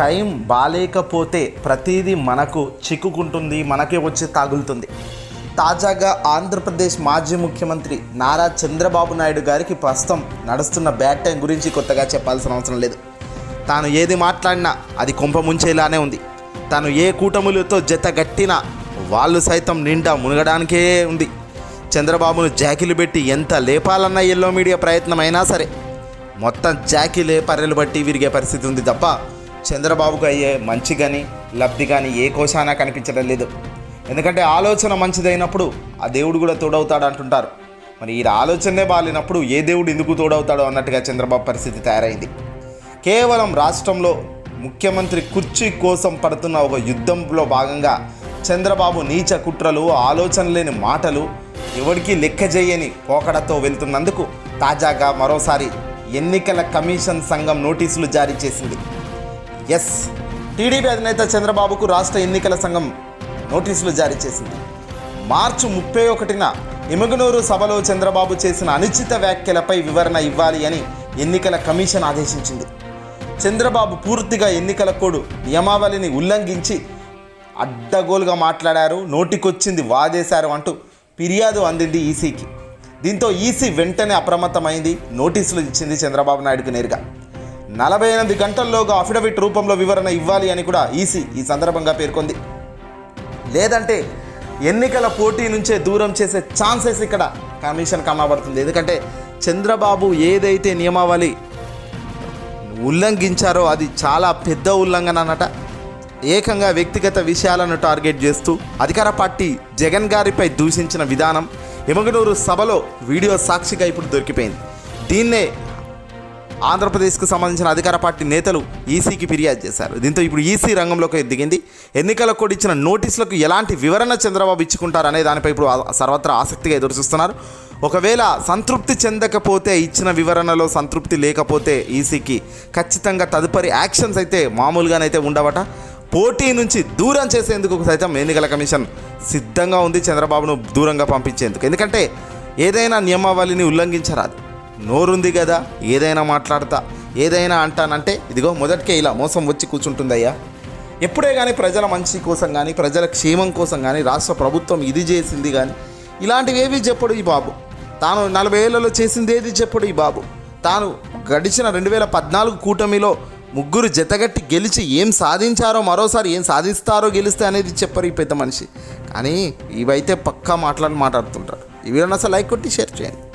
Time బాలేకపోతే ప్రతిదీ మనకు చిక్కుకుంటుంది మనకే వచ్చి తాగులుతుంది. తాజాగా ఆంధ్రప్రదేశ్ మాజీ ముఖ్యమంత్రి నారా చంద్రబాబు నాయుడు గారికి ప్రస్తుతం నడుస్తున్న బ్యాడ్ టైం గురించి కొత్తగా చెప్పాల్సిన అవసరం లేదు. తాను ఏది మాట్లాడినా అది కొంప ముంచేలానే ఉంది. తాను ఏ కూటములతో జతగట్టినా వాళ్ళు సైతం నిండా మునగడానికే ఉంది. చంద్రబాబును జాకిలు పెట్టి ఎంత లేపాలన్న ఎల్లో మీడియా ప్రయత్నం అయినా సరే మొత్తం జాకిలే పర్రెలు బట్టి విరిగే పరిస్థితి ఉంది తప్ప చంద్రబాబుకు అయ్యే మంచి కానీ లబ్ధి కానీ ఏ కోశానా కనిపించడం లేదు. ఎందుకంటే ఆలోచన మంచిదైనప్పుడు ఆ దేవుడు కూడా తోడవుతాడు అంటుంటారు. మరి ఈ ఆలోచనే బాగాలేనప్పుడు ఏ దేవుడు ఎందుకు తోడవుతాడో అన్నట్టుగా చంద్రబాబు పరిస్థితి తయారైంది. కేవలం రాష్ట్రంలో ముఖ్యమంత్రి కుర్చీ కోసం పడుతున్న ఒక యుద్ధంలో భాగంగా చంద్రబాబు నీచ కుట్రలు ఆలోచన లేని మాటలు ఎవరికీ లెక్క చేయని పోకడతో వెళ్తున్నందుకు తాజాగా మరోసారి ఎన్నికల కమిషన్ సంఘం నోటీసులు జారీ చేసింది. ఎస్ టీడీపీ అధినేత చంద్రబాబుకు రాష్ట్ర ఎన్నికల సంఘం నోటీసులు జారీ చేసింది. మార్చి ముప్పై ఒకటిన ఇమగనూరు సభలో చంద్రబాబు చేసిన అనుచిత వ్యాఖ్యలపై వివరణ ఇవ్వాలి అని ఎన్నికల కమిషన్ ఆదేశించింది. చంద్రబాబు పూర్తిగా ఎన్నికల కోడ్ నియమావళిని ఉల్లంఘించి అడ్డగోలుగా మాట్లాడారు నోటికొచ్చింది వాదేశారు అంటూ ఫిర్యాదు అందింది ఈసీకి. దీంతో ఈసీ వెంటనే అప్రమత్తమైంది నోటీసులు ఇచ్చింది చంద్రబాబు నాయుడుకు నేరుగా. నలభై ఎనిమిది గంటల్లోగా అఫిడవిట్ రూపంలో వివరణ ఇవ్వాలి అని కూడా ఈసీ ఈ సందర్భంగా పేర్కొంది. లేదంటే ఎన్నికల పోటీ నుంచే దూరం చేసే ఛాన్సెస్ ఇక్కడ కమిషన్ కనబడుతుంది. ఎందుకంటే చంద్రబాబు ఏదైతే నియమావళి ఉల్లంఘించారో అది చాలా పెద్ద ఉల్లంఘన అన్నట. ఏకంగా వ్యక్తిగత విషయాలను టార్గెట్ చేస్తూ అధికార పార్టీ జగన్ గారిపై దూషించిన విధానం. ఎమగనూరు సభలో వీడియో సాక్షిగా ఇప్పుడు దొరికిపోయింది. దీన్నే ఆంధ్రప్రదేశ్కు సంబంధించిన అధికార పార్టీ నేతలు ఈసీకి ఫిర్యాదు చేశారు. దీంతో ఇప్పుడు ఈసీ రంగంలోకి దిగింది. ఎన్నికల కోడ్ ఇచ్చిన నోటీసులకు ఎలాంటి వివరణ చంద్రబాబు ఇచ్చుకుంటారు అనే దానిపై ఇప్పుడు సర్వత్రా ఆసక్తిగా ఎదురుచూస్తున్నారు. ఒకవేళ సంతృప్తి చెందకపోతే ఇచ్చిన వివరణలో సంతృప్తి లేకపోతే ఈసీకి ఖచ్చితంగా తదుపరి యాక్షన్స్ అయితే మామూలుగానైతే ఉండవట. పోటీ నుంచి దూరం చేసేందుకు సైతం ఎన్నికల కమిషన్ సిద్ధంగా ఉంది చంద్రబాబును దూరంగా పంపించేందుకు. ఎందుకంటే ఏదైనా నియమావళిని ఉల్లంఘించరాదు. నోరుంది కదా ఏదైనా మాట్లాడతా ఏదైనా అంటానంటే ఇదిగో మొదటికే ఇలా మోసం వచ్చి కూర్చుంటుందయ్యా. ఎప్పుడే కానీ ప్రజల మంచి కోసం కానీ ప్రజల క్షేమం కోసం కానీ రాష్ట్ర ప్రభుత్వం ఇది చేసింది కానీ ఇలాంటివి ఏవి చెప్పడు ఈ బాబు. తాను నలభై ఏళ్ళలో చేసింది ఏది చెప్పడు ఈ బాబు. తాను గడిచిన రెండు వేల పద్నాలుగు కూటమిలో ముగ్గురు జతగట్టి గెలిచి ఏం సాధించారో మరోసారి ఏం సాధిస్తారో గెలిస్తే అనేది చెప్పరు ఈ పెద్ద మనిషి. కానీ ఇవైతే పక్కా మాట్లాడి మాట్లాడుతుంటారు. ఇవి అసలు లైక్ కొట్టి షేర్ చేయండి.